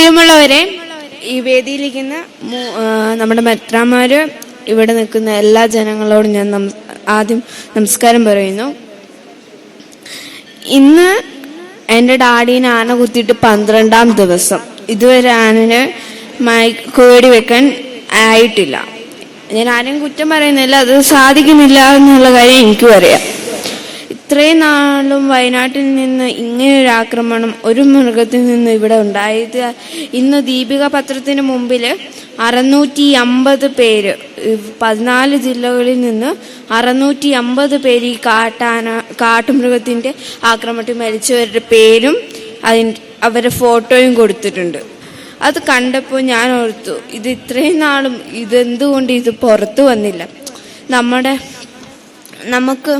പ്രിയമുള്ളവരെ ഈ വേദിയിലിരിക്കുന്ന നമ്മുടെ മെത്രാമാര് ഇവിടെ നിൽക്കുന്ന എല്ലാ ജനങ്ങളോടും ഞാൻ ആദ്യം നമസ്കാരം പറയുന്നു. ഇന്ന് എന്റെ ഡാഡീനെ ആന കുത്തിയിട്ട് പന്ത്രണ്ടാം ദിവസം. ഇതുവരെ ആനന് മയക്കുവേടി വെക്കാൻ ആയിട്ടില്ല. ഞാൻ ആരെയും കുറ്റം പറയുന്നില്ല അത് സാധിക്കുന്നില്ല എന്നുള്ള കാര്യം എനിക്കും അറിയാം. ഇത്രയും നാളും വയനാട്ടിൽ നിന്ന് ഇങ്ങനെയൊരു ആക്രമണം ഒരു മൃഗത്തിൽ നിന്ന് ഇവിടെ ഉണ്ടായത് ഇന്ന് ദീപിക പത്രത്തിന് മുമ്പിൽ അറുന്നൂറ്റി അമ്പത് പേര് പതിനാല് ജില്ലകളിൽ നിന്ന് അറുന്നൂറ്റി അമ്പത് പേര് ഈ കാട്ടാന കാട്ടുമൃഗത്തിന്റെ ആക്രമണത്തിൽ മരിച്ചവരുടെ പേരും അതിന് അവരുടെ ഫോട്ടോയും കൊടുത്തിട്ടുണ്ട്. അത് കണ്ടപ്പോൾ ഞാൻ ഓർത്തു ഇത് ഇത്രയും നാളും ഇതെന്തുകൊണ്ട് ഇത് പുറത്തു വന്നില്ല? നമ്മുടെ നമുക്ക്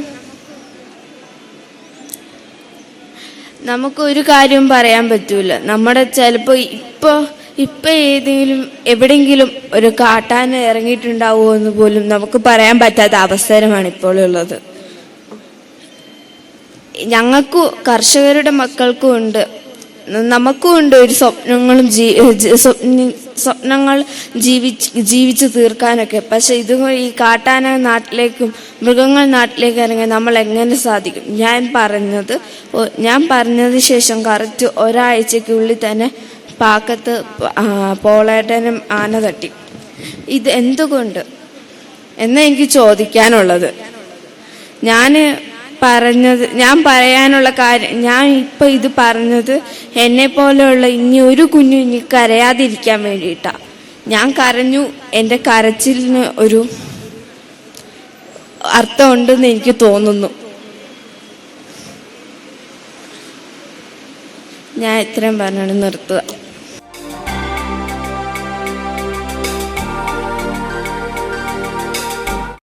നമുക്ക് ഒരു കാര്യവും പറയാൻ പറ്റൂല. നമ്മുടെ ചിലപ്പോൾ ഇപ്പോൾ ഇപ്പൊ ഏതെങ്കിലും എവിടെങ്കിലും ഒരു കാട്ടാന ഇറങ്ങിയിട്ടുണ്ടാവുമോ എന്ന് പോലും നമുക്ക് പറയാൻ പറ്റാത്ത അവസരമാണ് ഇപ്പോൾ ഉള്ളത്. ഞങ്ങൾക്കും കർഷകരുടെ മക്കൾക്കും ഉണ്ട്. നമുക്കും ഉണ്ട് ഒരു സ്വപ്നങ്ങളും സ്വപ്നങ്ങൾ ജീവിച്ച് ജീവിച്ചു തീർക്കാനൊക്കെ. പക്ഷെ ഇത് ഈ കാട്ടാന നാട്ടിലേക്കും മൃഗങ്ങൾ നാട്ടിലേക്കും ഇറങ്ങി നമ്മൾ എങ്ങനെ സാധിക്കും? ഞാൻ പറഞ്ഞത് ഞാൻ പറഞ്ഞതിന് ശേഷം കറക്റ്റ് ഒരാഴ്ചക്കുള്ളിൽ തന്നെ പാക്കത്ത് പോളേട്ടനും ആന തട്ടി. ഇത് എന്തുകൊണ്ട്? എന്നെനിക്ക് ചോദിക്കാനുള്ളത്. ഞാൻ പറഞ്ഞത് ഞാൻ പറയാനുള്ള കാര്യം ഞാൻ ഇപ്പം ഇത് പറഞ്ഞത് എന്നെ പോലെയുള്ള ഇനി ഒരു കുഞ്ഞു ഇനി കരയാതിരിക്കാൻ വേണ്ടിയിട്ടാണ് ഞാൻ കരഞ്ഞു എന്റെ കരച്ചിലിന് ഒരു അർത്ഥമുണ്ടെന്ന് എനിക്ക് തോന്നുന്നു. ഞാൻ ഇത്രയും പറഞ്ഞാണ് നിർത്തുക.